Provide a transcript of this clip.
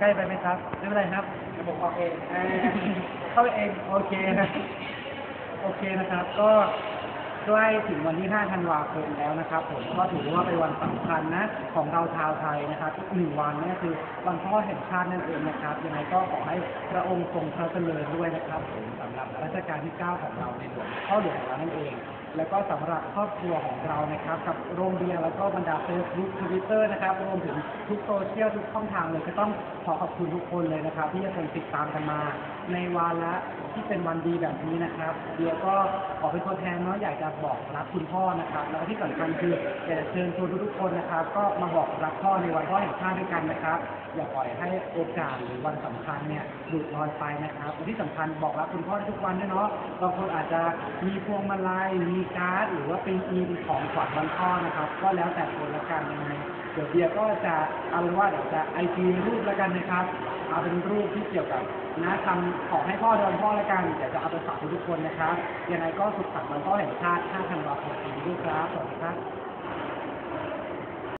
ใกล้ไปไหมครับ ไม่เป็นไรครับเดี๋ยวผมออกเองเออเข้าไปเอง โอเคนะ โอเคนะครับ ก็ใกล้ถึงวันที่ 5 ธันวาคมแล้วนะครับผมก็ถือว่าเป็นวันสำคัญนะ ของเราชาวไทยนะครับอีกหนึ่งวันนั่นก็คือวันพ่อแห่งชาตินั่นเองนะครับ ยังไงก็ขอให้พระองค์ทรงพระเจริญด้วยนะครับผมสำหรับรัชกาลที่ 9 ของเราในหลวงพ่อหลวงของเรานั่นเอง แล้วก็สำหรับครอบครัวของเรานะครับ กับโรงเรียนแล้วก็บรรดาเฟซบุ๊กทวิตเตอร์นะครับรวมถึงทุกโซเชียลทุกช่องทางเลยก็ต้องขอขอบคุณทุกคนเลยนะครับ ที่ยังคงติดตามกันมา ในวาระที่เป็นวันดีแบบนี้นะครับเดียวก็ขอเป็นตัวแทนเนาะอยากจะบอกรักคุณพ่อนะครับ แล้วที่สำคัญคืออยากจะเชิญชวนทุกๆคนนะครับ ก็มาบอกรักพ่อในวันพ่อแห่งชาติด้วยกันนะครับ อย่าปล่อยให้โอกาสหรือวันสำคัญเนี่ยหลุดลอยไปนะครับที่สำคัญบอกรักคุณพ่อทุกวันด้วยเนาะบางคนอาจจะมีพวงมาลัยมีการ์ดหรือว่าเป็นอีเป็นของขวัญวันพ่อนะครับ ก็แล้วแต่คนละกันยังไงเดี๋ยวเบียร์ก็จะเอาเป็นว่าเดี๋ยวจะไอจีรูปละกันนะครับ เอาเป็นรูปที่เกี่ยวกับนะทำของให้พ่อเดินพ่อละกันเดี๋ยวจะเอาไปฝากทุกคนนะครับยังไงก็สุขสันต์วันพ่อแห่งชาติ5ธันวาคมปีนี้ด้วยครับสวัสดีครับ